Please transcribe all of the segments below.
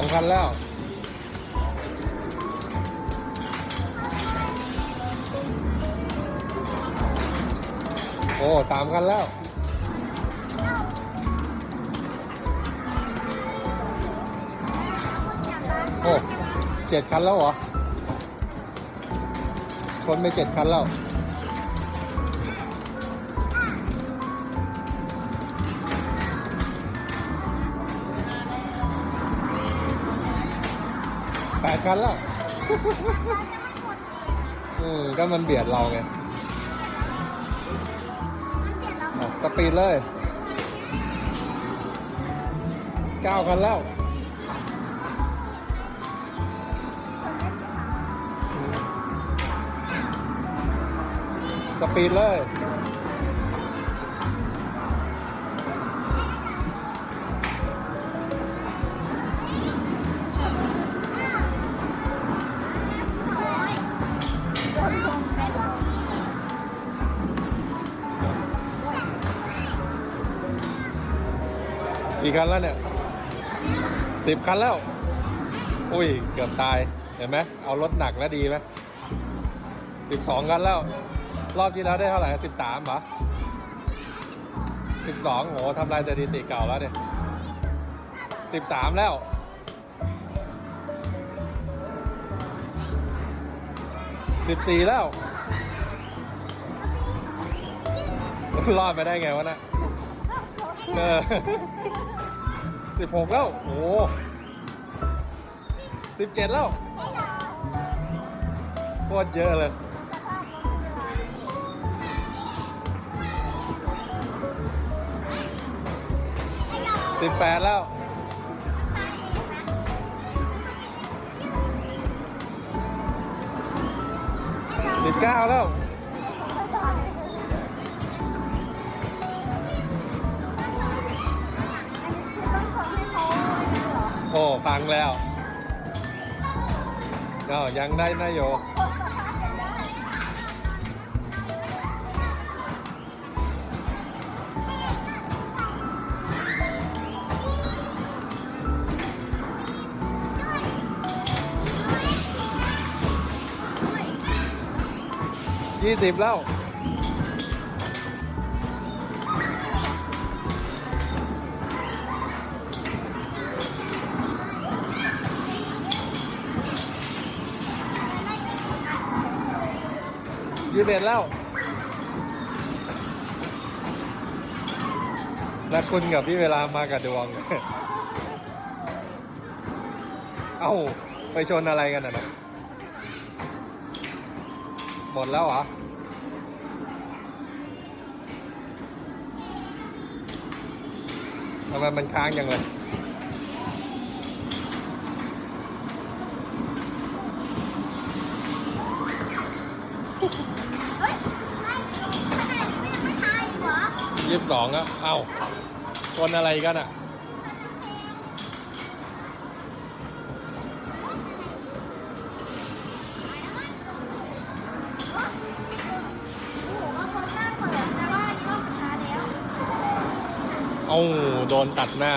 องคันแล้ว โอ้สามคันแล้ว โอ้เจ็ดคันแล้วเหรอ ชนไปเจ็ดคันแล้ว แปดคันแล้วอืมก็มันเบียดเราไงอะสปีดเลยเก้าคันแล้วสปีดเลย กี่คันแล้วเนี่ยสิบคันแล้ว อุ้ย เกือบตาย เห็นไหมเอารถหนักแล้วดีไหมสิบสองคันแล้ว รอบที่แล้วได้เท่าไหร่สิบสามเหรอสิบสองโหทำลายสถิติเก่าแล้วเนี่ยสิบสามแล้วสิบสี่แล้ว รอดไปได้ไงวะน่ะ เออสิบหกแล้ว โอ้สิบเจ็ดแล้วโคตรเยอะเลย สิบแปดแล้ว สิบเก้าแล้ว โอ้ฟังแล้วก็ยังได้นายโยยี่สิบแล้ว สิบเอ็ดแล้ว แล้วคุณกับพี่เวลามากับดวง เอ้า ไปชนอะไรกันนะหมดแล้วเหรอทำไมมันค้างยังเลย เฮ้ยไม่ขนาดนี้มันยังไม่ตายอีกเหรอ ยี่สิบสองอะเอ้าชนอะไรกันอะโอ้โหก็คนหน้าเปิดแต่ว่าอันนี้าแล้วเอ้าโดนตัดหน้า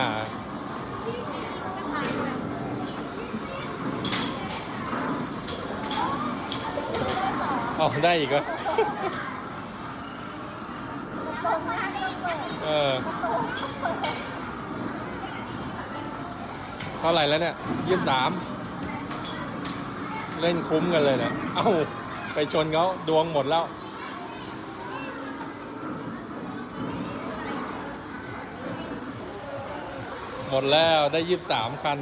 เอ้าได้อีกเหรอ รอบสุดท้ายนี้จะมี เออ เท่าไหร่แล้วเนี่ยยี่สิบสามเล่นคุ้มกันเลยเนี่ย เอ้า ไปชนเขาดวงหมดแล้วหมดแล้วได้ยี่สิบสามคัน